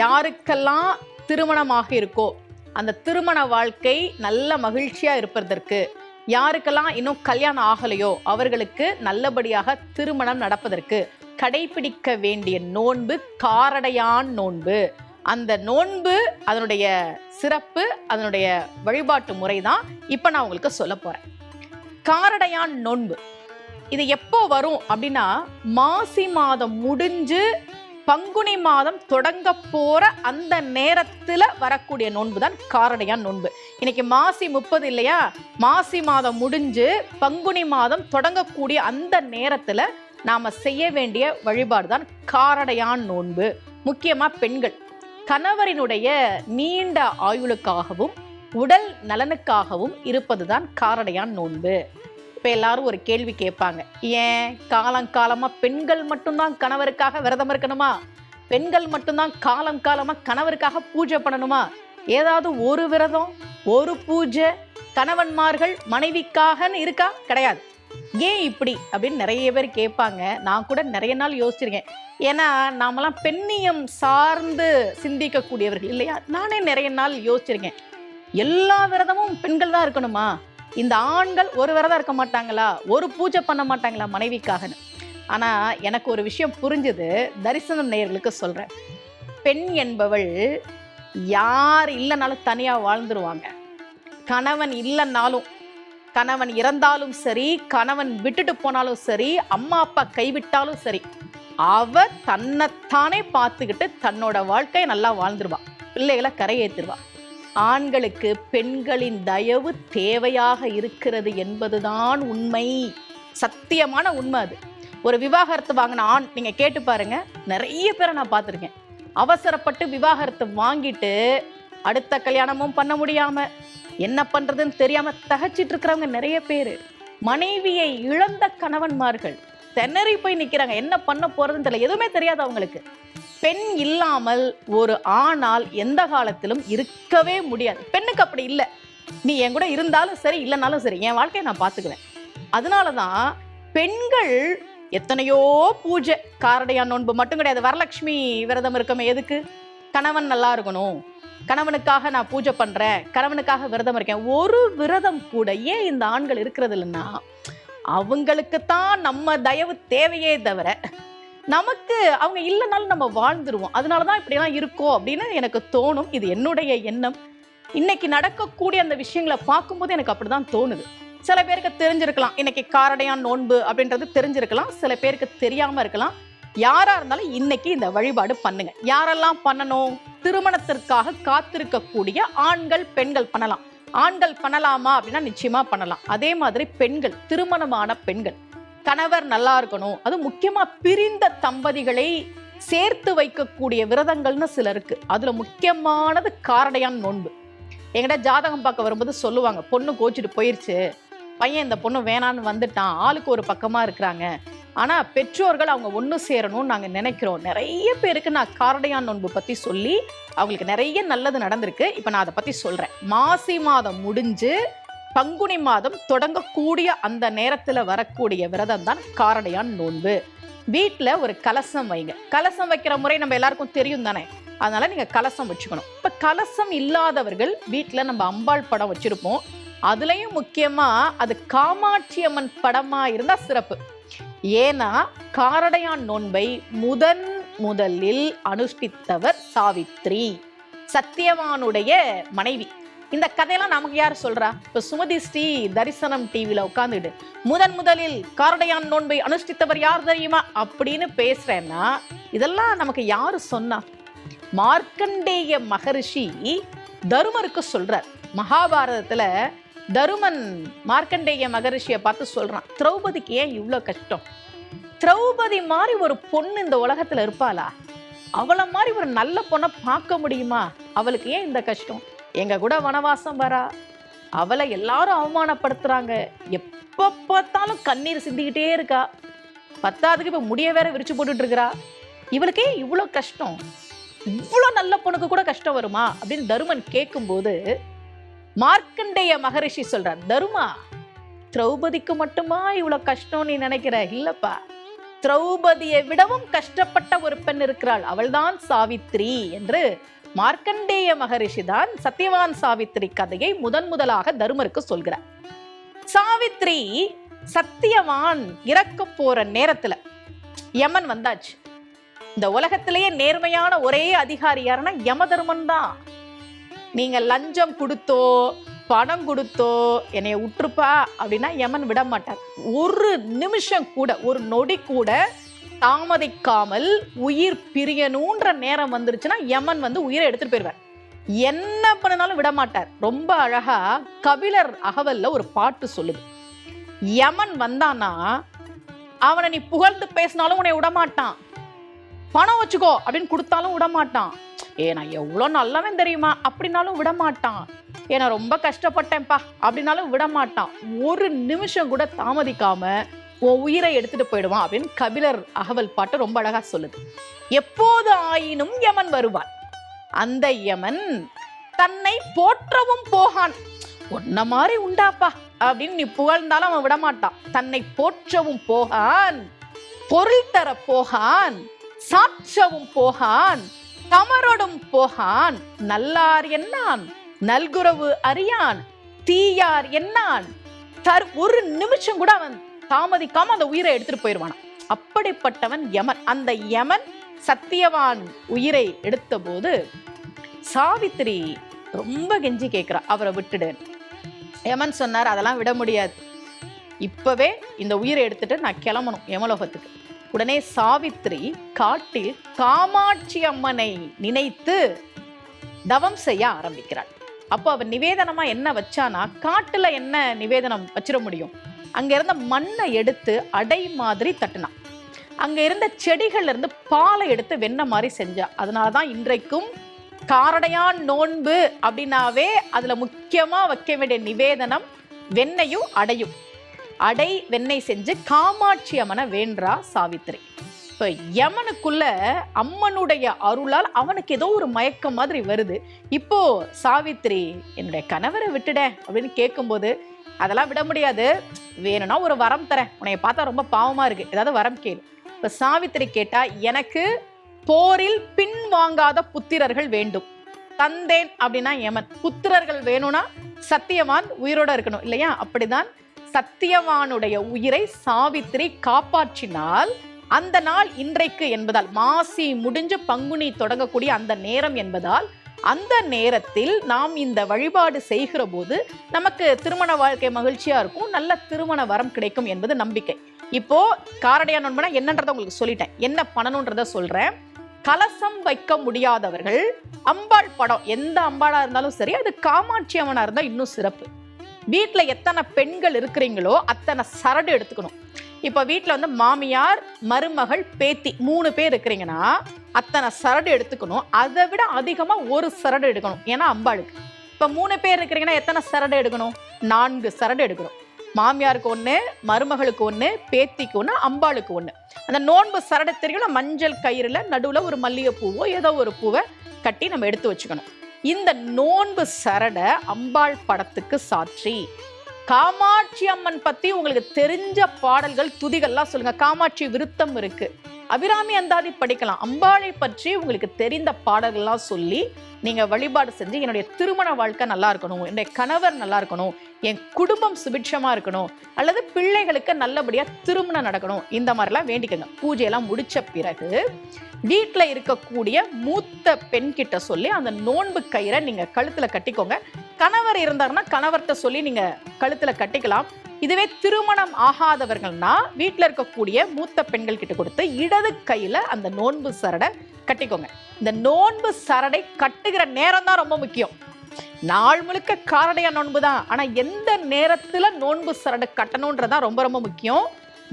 யாருக்கெல்லாம் திருமணமாக இருக்கோ அந்த திருமண வாழ்க்கை நல்ல மகிழ்ச்சியாக இருப்பதற்கு யாருக்கெல்லாம் இன்னும் கல்யாணம் ஆகலையோ அவர்களுக்கு நல்லபடியாக திருமணம் நடப்பதற்கு கடைபிடிக்க வேண்டிய நோன்பு காரடையான் நோன்பு. அந்த நோன்பு அதனுடைய சிறப்பு அதனுடைய வழிபாட்டு முறை தான் இப்போ நான் உங்களுக்கு சொல்ல போகிறேன் காரடையான் நோன்பு. இது எப்போ வரும் அப்படின்னா மாசி மாதம் முடிஞ்சு பங்குனி மாதம் தொடங்க போற அந்த நேரத்துல வரக்கூடிய நோன்பு தான் காரடையான் நோன்பு. இன்னைக்கு மாசி முப்பது இல்லையா? மாசி மாதம் முடிஞ்சு பங்குனி மாதம் தொடங்கக்கூடிய அந்த நேரத்துல நாம செய்ய வேண்டிய வழிபாடு தான் காரடையான் நோன்பு. முக்கியமா பெண்கள். கணவரினுடைய நீண்ட ஆயுளுக்காகவும் உடல் நலனுக்காகவும் இருப்பதுதான் காரடையான் நோன்பு. இப்போ எல்லாரும் ஒரு கேள்வி கேட்பாங்க. ஏன்? காலங்காலமாக பெண்கள் மட்டும்தான் கணவருக்காக விரதம் இருக்கணுமா? பெண்கள் மட்டும்தான் காலம் காலமாக கணவருக்காக பூஜை பண்ணணுமா? ஏதாவது ஒரு விரதம் ஒரு பூஜை கணவன்மார்கள் மனைவிக்காகன்னு இருக்கா? கிடையாது. ஏன் இப்படி? அப்படின்னு நிறைய பேர் கேட்பாங்க. நான் கூட நிறைய நாள் யோசிச்சிருக்கேன். ஏன்னா நாமெல்லாம் பெண்ணியம் சார்ந்து சிந்திக்கக்கூடியவர்கள் இல்லையா? நானே நிறைய நாள் யோசிச்சிருக்கேன். எல்லா விரதமும் பெண்கள் தான் இருக்கணுமா? இந்த ஆண்கள் ஒரு விரதம் இருக்க மாட்டாங்களா? ஒரு பூஜை பண்ண மாட்டாங்களா மனைவிக்காகன்னு? ஆனால் எனக்கு ஒரு விஷயம் புரிஞ்சுது. தரிசனம் நேயர்களுக்கு சொல்கிறேன் பெண் என்பவள் யார் இல்லைனாலும் தனியாக வாழ்ந்துருவாங்க. கணவன் இல்லைன்னாலும் கணவன் இறந்தாலும் சரி கணவன் விட்டுட்டு போனாலும் சரி அம்மா அப்பா கைவிட்டாலும் சரி அவ தன்னைத்தானே பார்த்துக்கிட்டு தன்னோட வாழ்க்கையை நல்லா வாழ்ந்துருவா. பிள்ளைகளை கரையேற்றிடுவா ஆண்களுக்கு பெண்களின் தயவு தேவையாக இருக்கிறது என்பதுதான் உண்மை. சத்தியமான உண்மை அது. ஒரு விவாகரத்து வாங்கின ஆண் நீங்க கேட்டு பாருங்க நிறைய பேரை நான் பார்த்துருக்கேன். அவசரப்பட்டு விவாகரத்து வாங்கிட்டு அடுத்த கல்யாணமும் பண்ண முடியாம என்ன பண்றதுன்னு தெரியாம தகச்சிட்டு இருக்கிறவங்க நிறைய பேர். மனைவியை இழந்த கணவன்மார்கள் திணறி போய் நிக்கிறாங்க. என்ன பண்ண போறதுன்னு தெரியல. எதுவுமே தெரியாது அவங்களுக்கு. பெண் இல்லாமல் ஒரு ஆணால் எந்த காலத்திலும் இருக்கவே முடியாது. பெண்ணுக்கு அப்படி இல்லை. நீ என் கூட இருந்தாலும் சரி இல்லைனாலும் சரி என் வாழ்க்கையை நான் பார்த்துக்குவேன். அதனால தான் பெண்கள் எத்தனையோ பூஜை காரடையான் நோன்பு மட்டும் கிடையாது. வரலட்சுமி விரதம் இருக்கமே எதுக்கு? கணவன் நல்லா இருக்கணும். கணவனுக்காக நான் பூஜை பண்ணுறேன் கணவனுக்காக விரதம் இருக்கேன். ஒரு விரதம் கூட ஏன் இந்த ஆண்கள் இருக்கிறது இல்லைன்னா அவங்களுக்கு தான் நம்ம தயவு தேவையே தவிர நமக்கு அவங்க இல்லைனாலும் நம்ம வாழ்ந்துருவோம். அதனால தான் இப்படிலாம் இருக்கோம் அப்படின்னு எனக்கு தோணும். இது என்னுடைய எண்ணம். இன்னைக்கு நடக்கக்கூடிய அந்த விஷயங்களை பார்க்கும்போது எனக்கு அப்படிதான் தோணுது. சில பேருக்கு தெரிஞ்சிருக்கலாம். இன்னைக்கு காரடையான் நோன்பு அப்படின்றது தெரிஞ்சிருக்கலாம். சில பேருக்கு தெரியாம இருக்கலாம். யாரா இருந்தாலும் இன்னைக்கு இந்த வழிபாடு பண்ணுங்க. யாரெல்லாம் பண்ணணும்? திருமணத்திற்காக காத்திருக்கக்கூடிய ஆண்கள் பெண்கள் பண்ணலாம். ஆண்கள் பண்ணலாமா அப்படின்னா நிச்சயமா பண்ணலாம். அதே மாதிரி பெண்கள் திருமணமான பெண்கள். கணவர் நல்லா இருக்கணும். அது முக்கியமா பிரிந்த தம்பதிகளை சேர்த்து வைக்கக்கூடிய விரதங்கள்னு சில இருக்கு. அதுல முக்கியமானது காரடையான் நோன்பு. என்கிட்ட ஜாதகம் பார்க்க வரும்போது சொல்லுவாங்க பொண்ணு கோச்சிட்டு போயிருச்சு. பையன் இந்த பொண்ணு வேணான்னு வந்துட்டான். ஆளுக்கு ஒரு பக்கமா இருக்கிறாங்க. ஆனா பெற்றோர்கள் அவங்க ஒன்று சேரணும்னு நாங்க நினைக்கிறோம். நிறைய பேருக்கு நான் காரடையான் நோன்பு பத்தி சொல்லி அவங்களுக்கு நிறைய நல்லது நடந்திருக்கு. இப்போ நான் அதை பத்தி சொல்றேன். மாசி மாதம் முடிஞ்சு பங்குனி மாதம் தொடங்கக்கூடிய அந்த நேரத்தில் வரக்கூடிய விரதம் தான் காரடையான் நோன்பு. வீட்டில் ஒரு கலசம் வைங்க. கலசம் வைக்கிற முறை நம்ம எல்லாருக்கும் தெரியும் தானே? அதனால நீங்கள் கலசம் வச்சுக்கணும். இப்போ கலசம் இல்லாதவர்கள் வீட்டில் நம்ம அம்பாள் படம் வச்சுருப்போம். அதுலேயும் முக்கியமாக அது காமாட்சி அம்மன் இருந்தால் சிறப்பு. ஏன்னா காரடையான் நோன்பை முதன் முதலில் அனுஷ்டித்தவர் சாவித்ரி சத்தியவானுடைய மனைவி. இந்த கதையெல்லாம் நமக்கு யார் சொல்றா? இப்ப சுமதி ஸ்ரீ தரிசனம் டிவியில உட்காந்துட்டு முதன் முதலில் காரடையான் நோன்பை அனுஷ்டித்தவர் யார் தெரியுமா? அப்படின்னு பேசுறேன்னா இதெல்லாம் நமக்கு யார் சொன்னா? மார்க்கண்டேய மகரிஷி தருமருக்கு சொல்றார். மகாபாரதத்துல தருமன் மார்க்கண்டேய மகரிஷியை பார்த்து சொல்றான் திரௌபதிக்கு ஏன் இவ்வளோ கஷ்டம்? திரௌபதி மாதிரி ஒரு பொண்ணு இந்த உலகத்துல இருப்பாளா? அவளை மாதிரி ஒரு நல்ல பொண்ணை பார்க்க முடியுமா? அவளுக்கு ஏன் இந்த கஷ்டம்? எங்க கூட வனவாசம் வரா. அவளை எல்லாரும் அவமானப்படுத்துறாங்க. எப்ப பார்த்தாலும் கண்ணீர் சிந்திக்கிட்டே இருக்கா. பத்தாவதுக்கு இப்ப முடிய வேற விரிச்சு போட்டுட்டு இருக்கிறா. இவளுக்கே இவ்வளோ கஷ்டம். இவ்வளோ நல்ல பொண்ணுக்கு கூட கஷ்டம் வருமா? அப்படின்னு தருமன் கேட்கும்போது மார்க்கண்டேய மகரிஷி சொல்றார் தருமா திரௌபதிக்கு மட்டுமா இவ்வளோ கஷ்டம் நீ நினைக்கிற? இல்லப்பா. திரௌபதியை விடவும் கஷ்டப்பட்ட ஒரு பெண் இருக்கிறாள். அவள்தான் சாவித்ரி என்று மார்க்கண்டேய மகரிஷி தான் சத்யவான் சாவித்ரி கதையை முதன் முதலாக தருமருக்கு சொல்கிறார். சாவித்ரி சத்தியவான் இறக்க போற நேரத்துல யமன் வந்தாச்சு. இந்த உலகத்திலேயே நேர்மையான ஒரே அதிகாரி யாருன்னா யமதர்மன் தான். நீங்க லஞ்சம் கொடுத்தோ பணம் கொடுத்தோ என்னைய விட்டுருப்பா அப்படின்னா யமன் விட மாட்டார் ஒரு நிமிஷம் கூட ஒரு நொடி கூட தாமதிக்காமல் உயிர் பிரியணுன்ற நேரம் வந்துருச்சுன்னா யமன் வந்து உயிரை எடுத்துட்டு போயிடுவார் என்ன பண்ணினாலும் விட மாட்டார் ரொம்ப அழகா கபிலர் அகவல்ல ஒரு பாட்டு சொல்லுது. யமன் வந்தானா அவனை நீ புகழ்ந்து பேசினாலும் உன்னை விடமாட்டான். பணம் வச்சுக்கோ அப்படின்னு கொடுத்தாலும் விடமாட்டான். ஏ நான் எவ்வளோ நல்லவன் தெரியுமா? அப்படின்னாலும் விடமாட்டான். ஏன்னா நான் ரொம்ப கஷ்டப்பட்டேன்ப்பா அப்படின்னாலும் விடமாட்டான். ஒரு நிமிஷம் கூட தாமதிக்காம உன் உயிரை எடுத்துட்டு போயிடுவான் அப்படின்னு கபிலர் அகவல் பாட்டு ரொம்ப அழகா சொல்லுது. எப்போது ஆயினும் யமன் வருவான். அந்த யமன் தன்னை போற்றவும் போகான். உன்ன மாதிரி உண்டாப்பா. அப்படின்னு நீ புகழ்ந்தாலும் அவன் விட மாட்டான் தன்னை போற்றவும் போகான் பொருள் தர போகான் சாற்றவும் போகான் தமரொடும் போகான். நல்லார் என்னான் நல்குறவு அறியான் தீயார் என்னான். தர் ஒரு நிமிஷம் கூட அவன் தாமதிக்காம அந்த உயிரை எடுத்துட்டு போயிடுவான் அப்படிப்பட்டவன் யமன். அந்த யமன் சத்தியவான் உயிரை எடுத்தபோது சாவித்திரி ரொம்ப கெஞ்சி கேட்கிறா அவரை விட்டுடு. யமன் சொன்னார் அதெல்லாம் விட முடியாது. இப்பவே இந்த உயிரை எடுத்துட்டு நான் கிளம்பணும் யமலோகத்துக்கு. உடனே சாவித்திரி காட்டில் காமாட்சி அம்மனை நினைத்து தவம் செய்ய ஆரம்பிக்கிறாள். அப்போ அவர் நிவேதனமா என்ன வச்சானா காட்டுல என்ன நிவேதனம் வச்சிட முடியும்? அங்கே இருந்த மண்ணை எடுத்து அடை மாதிரி தட்டினான். அங்கே இருந்த செடிகள்ல இருந்து பாலை எடுத்து வெண்ணெய் மாதிரி செஞ்சா. அதனாலதான் இன்றைக்கும் காரடையான் நோன்பு அப்படின்னாவே அதில் முக்கியமாக வைக்க வேண்டிய நிவேதனம் வெண்ணையும் அடையும். அடை வெண்ணெய் செஞ்சு காமாட்சி அம்மனை வேண்டா சாவித்திரி. இப்போ யமனுக்குள்ள அம்மனுடைய அருளால் அவனுக்கு ஏதோ ஒரு மயக்கம் மாதிரி வருது. இப்போ சாவித்திரி என்னுடைய கணவரை விட்டுட அப்படின்னு கேட்கும்போது அதெல்லாம் விட முடியாது. வேணும்னா ஒரு வரம் தரேன். உன்னைய பார்த்தா ரொம்ப பாவமா இருக்கு. ஏதாவது வரம் கேளு. இப்போ சாவித்திரி கேட்டா எனக்கு போரில் பின் வாங்காத புத்திரர்கள் வேண்டும். தந்தேன் அப்படின்னா யமன். புத்திரர்கள் வேணும்னா சத்தியவான் உயிரோட இருக்கணும். இல்லையா? அப்படிதான் சத்தியவானுடைய உயிரை சாவித்திரி காப்பாற்றினால் அந்த நாள் இன்றைக்கு என்பதால் மாசி முடிஞ்சு பங்குனி தொடங்கக்கூடிய அந்த நேரம் என்பதால் அந்த நேரத்தில் நாம் இந்த வழிபாடு செய்கிற போது நமக்கு திருமண வாழ்க்கை மகிழ்ச்சியாக இருக்கும் நல்ல திருமண வரம் கிடைக்கும் என்பது நம்பிக்கை. இப்போ காரடையா நண்பனா என்னன்றதை உங்களுக்கு சொல்லிட்டேன். என்ன பண்ணணுன்றத சொல்றேன். கலசம் வைக்க முடியாதவர்கள் அம்பாள் படம் எந்த அம்பாளா இருந்தாலும் சரி அது காமாட்சி அம்மனா இருந்தால் இன்னும் சிறப்பு. வீட்டில் எத்தனை பெண்கள் இருக்கிறீங்களோ அத்தனை சரடு எடுத்துக்கணும். இப்போ வீட்டில் வந்து மாமியார் மருமகள் பேத்தி மூணு பேர் இருக்கிறீங்கன்னா அத்தனை சரடு எடுத்துக்கணும். அதை விட அதிகமாக ஒரு சரடு எடுக்கணும். ஏன்னா அம்பாளுக்கு. இப்போ மூணு பேர் இருக்கிறீங்கன்னா எத்தனை சரடு எடுக்கணும்? நான்கு சரடு எடுக்கணும். மாமியாருக்கு ஒன்று மருமகளுக்கு ஒன்று பேத்திக்கு ஒன்று அம்பாளுக்கு ஒன்று அந்த நோன்பு சரடு தெரியும் மஞ்சள் கயிறில் நடுவில் ஒரு மல்லிகைப்பூவோ ஏதோ ஒரு பூவை கட்டி நம்ம எடுத்து வச்சுக்கணும். இந்த நோன்பு சரடை அம்பாள் படத்துக்கு சாற்றி காமாட்சி அம்மன் பத்தி உங்களுக்கு தெரிஞ்ச பாடல்கள் துதிகள்லாம் சொல்லுங்க. காமாட்சி விருத்தம் இருக்கு. அபிராமி அந்தாதி படிக்கலாம். அம்பாளை பற்றி உங்களுக்கு தெரிந்த பாடல்கள்லாம் சொல்லி நீங்கள் வழிபாடு செஞ்சு என்னுடைய திருமண வாழ்க்கை நல்லா இருக்கணும் என்னுடைய கணவர் நல்லா இருக்கணும் என் குடும்பம் சுபிட்சமாக இருக்கணும் அல்லது பிள்ளைகளுக்கு நல்லபடியாக திருமணம் நடக்கணும் இந்த மாதிரிலாம் வேண்டிக்கோங்க. பூஜையெல்லாம் முடித்த பிறகு வீட்டில் இருக்கக்கூடிய மூத்த பெண்கிட்ட சொல்லி அந்த நோன்பு கயிறை நீங்கள் கழுத்தில் கட்டிக்கோங்க. கணவர் இருந்தாருன்னா கணவர்கிட்ட சொல்லி நீங்கள் கழுத்தில் கட்டிக்கலாம். இதுவே திருமணம் ஆகாதவர்கள்னா வீட்டில் இருக்கக்கூடிய மூத்த பெண்கள் கிட்ட கொடுத்து இடது கையில் அந்த நோன்பு சரடை கட்டிக்கோங்க. இந்த நோன்பு சரடை கட்டுகிற நேரம் தான் ரொம்ப முக்கியம். நாள் முழுக்க காரடையா நோன்பு தான். ஆனால் எந்த நேரத்தில் நோன்பு சரடு கட்டணுன்றதான் ரொம்ப ரொம்ப முக்கியம்.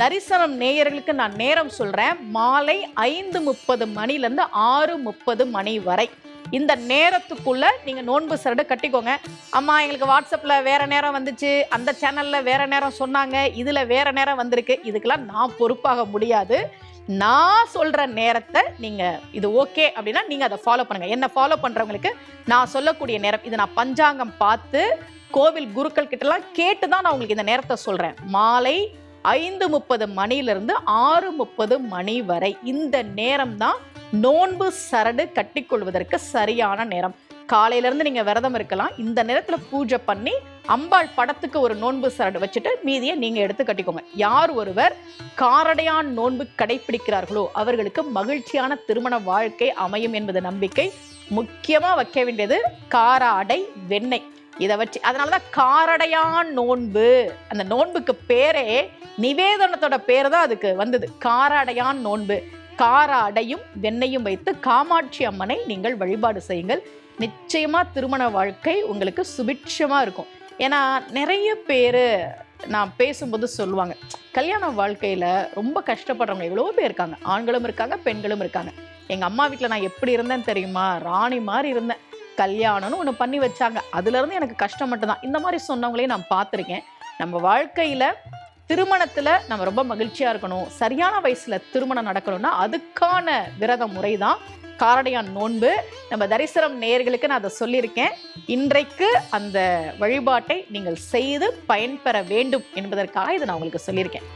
தரிசனம் நேயர்களுக்கு நான் நேரம் சொல்கிறேன் மாலை ஐந்து முப்பது மணிலேருந்து ஆறு முப்பது மணி வரை. இந்த நேரத்துக்குள்ள நீங்கள் நோன்பு சரடு கட்டிக்கோங்க. அம்மா எங்களுக்கு வாட்ஸ்அப்பில் வேறு நேரம் வந்துச்சு. அந்த சேனலில் வேறு நேரம் சொன்னாங்க. இதில் வேறு நேரம் வந்திருக்கு. இதுக்கெல்லாம் நான் பொறுப்பாக முடியாது. நான் சொல்கிற நேரத்தை நீங்கள் இது ஓகே அப்படின்னா நீங்கள் அதை ஃபாலோ பண்ணுங்கள் என்ன ஃபாலோ பண்ணுறவங்களுக்கு நான் சொல்லக்கூடிய நேரம் இது நான் பஞ்சாங்கம் பார்த்து கோவில் குருக்கள் கிட்டலாம் கேட்டு தான் நான் உங்களுக்கு இந்த நேரத்தை சொல்கிறேன் மாலை ஐந்து முப்பது மணியிலிருந்து ஆறு முப்பது மணி வரை இந்த நேரம் தான் நோன்பு சரடு கட்டிக்கொள்வதற்கு சரியான நேரம். காலையில இருந்து நீங்க விரதம் இருக்கலாம். இந்த நேரத்தில் பூஜை பண்ணி அம்பாள் படத்துக்கு ஒரு நோன்பு சரடு வச்சுட்டு மீதியை நீங்க எடுத்து கட்டிக்கோங்க. யார் ஒருவர் காரடையான் நோன்பு கடைபிடிக்கிறார்களோ அவர்களுக்கு மகிழ்ச்சியான திருமண வாழ்க்கை அமையும் என்பது நம்பிக்கை. முக்கியமா வைக்க வேண்டியது காராடை வெண்ணெய். இதை வச்சு அதனாலதான் காரடையான் நோன்பு. அந்த நோன்புக்கு பேரே நிவேதனத்தோட பேர் தான் அதுக்கு வந்தது. காரடையான் நோன்பு. காராடையும் வெண்ணையும் வைத்து காமாட்சி அம்மனை நீங்கள் வழிபாடு செய்யுங்கள். நிச்சயமாக திருமண வாழ்க்கை உங்களுக்கு சுபிட்சமாக இருக்கும். ஏன்னா நிறைய பேர் நான் பேசும்போது சொல்லுவாங்க கல்யாண வாழ்க்கையில் ரொம்ப கஷ்டப்படுறவங்க எவ்வளோ பேர் இருக்காங்க. ஆண்களும் இருக்காங்க பெண்களும் இருக்காங்க. எங்கள் அம்மா வீட்டில் நான் எப்படி இருந்தேன்னு தெரியுமா? ராணி மாதிரி இருந்தேன். கல்யாணம்னு ஒன்று பண்ணி வச்சாங்க. அதுலேருந்து எனக்கு கஷ்டம் மட்டும்தான். இந்த மாதிரி சொன்னவங்களையும் நான் பார்த்துருக்கேன். நம்ம வாழ்க்கையில் திருமணத்துல நம்ம ரொம்ப மகிழ்ச்சியா இருக்கணும். சரியான வயசுல திருமணம் நடக்கணும்னா அதுக்கான விரத முறை தான் காரடையான் நோன்பு. நம்ம தரிசனம் நேயர்களுக்கு நான் அதை சொல்லியிருக்கேன். இன்றைக்கு அந்த வழிபாட்டை நீங்கள் செய்து பயன்பெற வேண்டும் என்பதற்காக இதை நான் உங்களுக்கு சொல்லியிருக்கேன்.